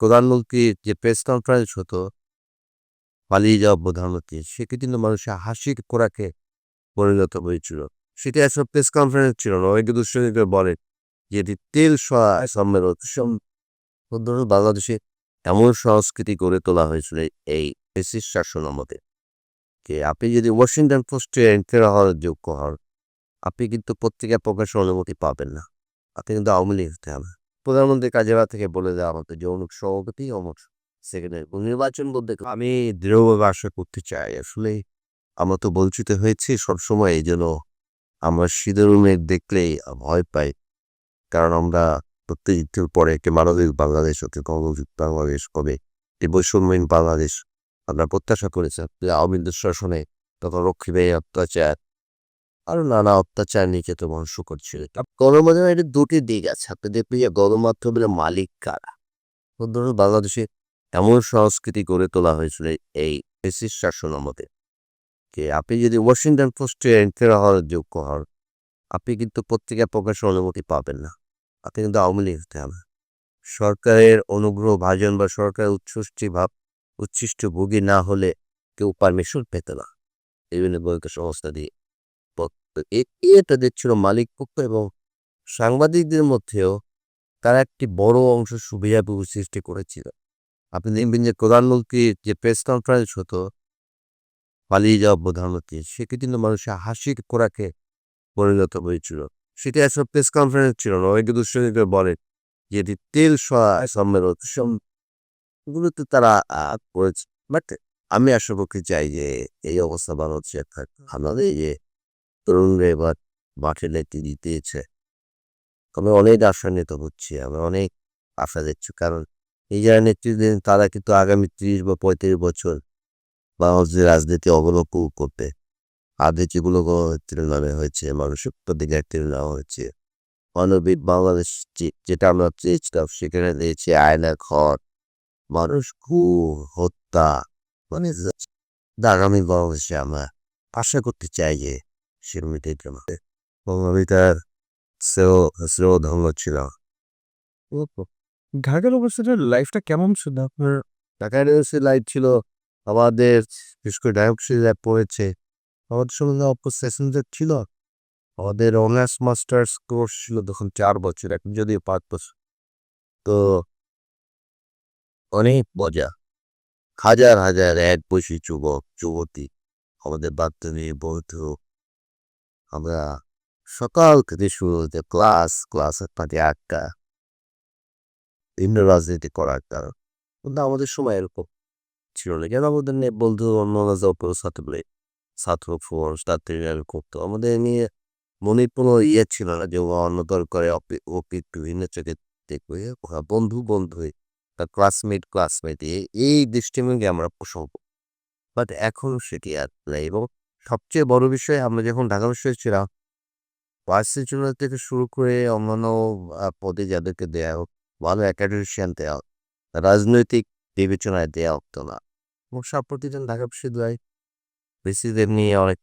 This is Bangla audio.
প্রধানমন্ত্রীর যে প্রেস কনফারেন্স হতো, পালিয়ে যাওয়া প্রধানমন্ত্রী সেটি কিন্তু মানুষের হাসির খোরাকে পরিণত হয়েছিল? সেটি আসলে প্রেস কনফারেন্স ছিল না, অনেকে দুশ্চরিত্র বলে যে এটি তেল সম্মেলন। বাংলাদেশে এমন সংস্কৃতি গড়ে তোলা হয়েছিল এই ব্রিটিশ শাসন আমাদের যে আপনি যদি ওয়াশিংটন পোস্টে এন্টার হওয়ার যোগ্য হন, আপনি কিন্তু পত্রিকা প্রকাশের অনুমতি পাবেন না। আপনি কিন্তু আওয়ামী লীগ হতে হবে। প্রধানমন্ত্রী কাজেরা থেকে বলে দেওয়া হতো যে অনুক সভাপতি অমুক সেক্রেটারি নির্বাচন বলতে আমি দৃঢ়ভাবে আশা করতে চাই। আসলে আমরা তো বঞ্চিত হয়েছি সবসময়, এই জন্য আমরা শীতের দেখলেই ভয় পাই। কারণ আমরা প্রত্যেক পরে একটি মানবিক বাংলাদেশ, একটি কর্মযুক্ত বাংলাদেশ, কবে একটি বৈষম্যহীন বাংলাদেশ আমরা প্রত্যাশা করেছি। আওয়ামী শাসনে তখন রক্ষী ব্যয় অত্যাচার আরও নানা অত্যাচার নিকেত বংশ করছিল গণমাধ্যমের এর দুটি দিক আছে। আপনি দেখবেন যে গণমাধ্যমের মালিক কারা? ধরুন বাংলাদেশে এমন সংস্কৃতি গড়ে তোলা হয়েছিল এই ব্রিটিশ শাসন আমাদের যে আপনি যদি ওয়াশিংটন পোস্টে এন্টার হওয়ার যোগ্য হন, আপনি কিন্তু পত্রিকা প্রকাশের অনুমতি পাবেন না। আপনি কিন্তু আওয়ামী লীগ হতে হবে। সরকারের অনুগ্রহ, ভাজন বা সরকারের উচ্ছ্বস্তি ভাব, উচ্ছিষ্ট ভোগী না হলে কেউ পারমিশন পেত না। বিভিন্ন বৈজ্ঞানিক সংস্থা দিয়ে এটা দেখছিল মালিক পক্ষ এবং সাংবাদিকদের মধ্যেও তারা একটি বড় অংশ সুবিধাভোগী সৃষ্টি করেছিল। আপনি দেখবেন যে প্রধানমন্ত্রীর যে প্রেস কনফারেন্স হতো, পালিয়ে যাওয়া প্রধানমন্ত্রী সেটি কিন্তু মানুষের হাসির খোরাকে পরিণত হয়েছিল। সেটি আসলে প্রেস কনফারেন্স ছিল না, অনেকে দুশ্চরিত্র বলে যে এটি তেল সম্মেলন এগুলোতে তারা করেছে। বাট আমি আশা করতে চাই যে এই অবস্থা বাংলাদেশে থাক। আমাদের যে তরুণরা এবার মাঠে নেতৃত্ব দিতেছে আমি অনেক আশান্বিত হচ্ছি, আমি অনেক আশা দেখছি, কারণ এই যারা নেতৃত্ব দেন তারা কিন্তু আগামী ত্রিশ বা পঁয়ত্রিশ বছর বাংলাদেশের রাজনীতি অবলম্বন করবে আগে যেগুলো তৃণমূলে হয়েছে মানুষের প্রতিকার নেওয়া হয়েছে। মানবিক বাংলাদেশ যেটা আমরা চেয়েছিলাম, সেখানে দিয়েছে আয়না ঘর, মানুষ খুব হত্যা মানে আগামী বাংলাদেশে আমরা আশা করতে চাই যে সেও সেও ধর্ম ছিল। লাইফটা কেমন ছিল? আপনার ঢাকা লাইফ ছিল আমাদের বিশেষ করে ডায়োক্সিড ল্যাব পড়েছে আমাদের সঙ্গে অপসেশনদের ছিল। আমাদের অনার্স মাস্টার্স কোর্স ছিল তখন চার বছর এখন যদিও পাঁচ বছর। তো অনেক মজা। হাজার হাজার এক বয়সী যুবক যুবতী আমাদের বাচ্চাদের বন্ধু আমরা সকাল থেকে শুরু হতে ক্লাস ক্লাসের পাতে আটটা রাজনীতি করার কারণ। কিন্তু আমাদের সময় এরকম ছিল না। কেন আমাদের নিয়ে বলতো অন্য অন্য সাথে বলে ছাত্র ফোর্স তাতে করতো আমাদের নিয়ে মনে কোনো ইয়ে ছিল না যে অন্য করে ওকে বিভিন্ন চোখে দেখবে। ওরা বন্ধু বন্ধুই তার ক্লাসমেট ক্লাসমেট এই দৃষ্টিভঙ্গি আমরা পোষণ বাট এখন সেটি আর এবং সবচেয়ে বড় বিষয় আমরা যখন ঢাকা বিশ্ববিদ্যালয়ে ছিলাম ভার্সিটি থেকে শুরু করে অন্যান্য পদে যাদেরকে দেওয়া হোক ভালো একাডেমিশিয়ান দেওয়া হোক, রাজনৈতিক বিবেচনায় দেওয়া হতো না। এবং প্রতিদিন ঢাকা বিশ্ববিদ্যালয় বেসিদের নিয়ে অনেক